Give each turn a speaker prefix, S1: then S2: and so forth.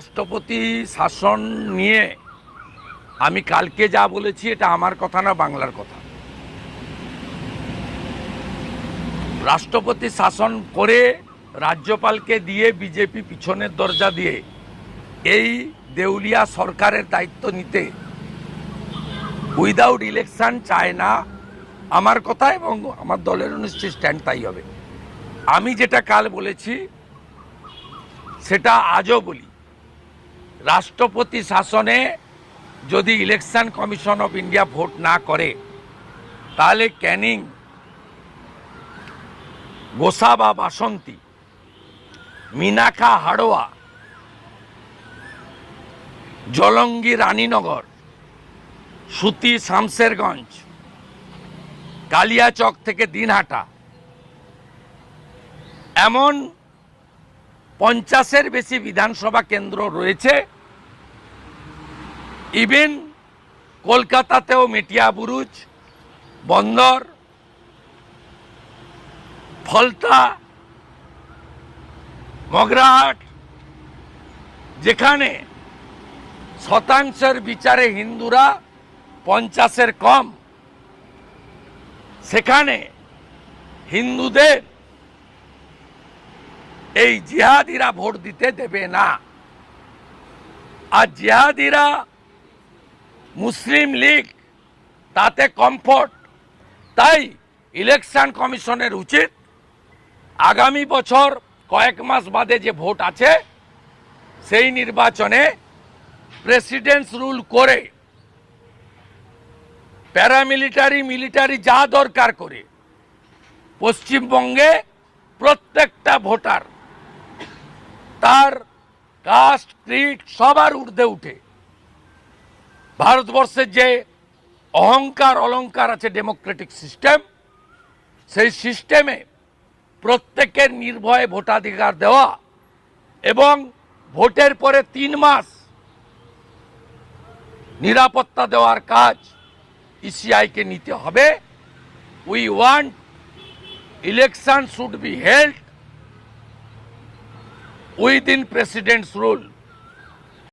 S1: রাষ্ট্রপতি শাসন নিয়ে আমি কালকে যা বলেছি, এটা আমার কথা না, বাংলার কথা। রাষ্ট্রপতি শাসন করে রাজ্যপালকে দিয়ে বিজেপি পিছনের দরজা দিয়ে এই দেউলিয়া সরকারের দায়িত্ব নিতে উইদাউট ইলেকশন চায় না, আমার কথা এবং আমার দলের নিশ্চয়ই স্ট্যান্ড তাই হবে। আমি যেটা কাল বলেছি, সেটা আজও বলি। রাষ্ট্রপতি শাসনে যদি election commission of India vote না করে, তাহলে ক্যানিং, গোসা বা বাসন্তী মিনাখা হাড়োয়া, জলঙ্গি রানীনগর, সুতি শামসেরগঞ্জ কালিয়াচক থেকে দিনহাটা, এমন পঞ্চাশের বেশি বিধানসভা কেন্দ্র রয়েছে। ইভেন কলকাতাতেও মেটিয়া বুরুজ, বন্দর, ফলতা, মগরাহাট, যেখানে শতাংশের বিচারে হিন্দুরা পঞ্চাশের কম, সেখানে হিন্দুদের এই জিহাদিরা ভোট দিতে দেবে না। আর জিহাদিরা মুসলিম লীগ, তাতে কমফোর্ট। তাই ইলেকশন কমিশনের উচিত আগামী বছর কয়েক মাস বাদে যে ভোট আছে, সেই নির্বাচনে প্রেসিডেন্টস রুল করে প্যারামিলিটারি, মিলিটারি যা দরকার করে পশ্চিমবঙ্গে প্রত্যেকটা ভোটার কাস্ট ক্রিট সবার ঊর্ধ্বে উঠে। ভারতবর্ষের যে অহংকার, অলংকার আছে ডেমোক্রেটিক সিস্টেম, সেই সিস্টেমে প্রত্যেকের নির্ভয়ে ভোটাধিকার দেওয়া এবং ভোটের পরে তিন মাস নিরাপত্তা দেওয়ার কাজ ইসিআইকে নিতে হবে। We want election should be held within president's rule.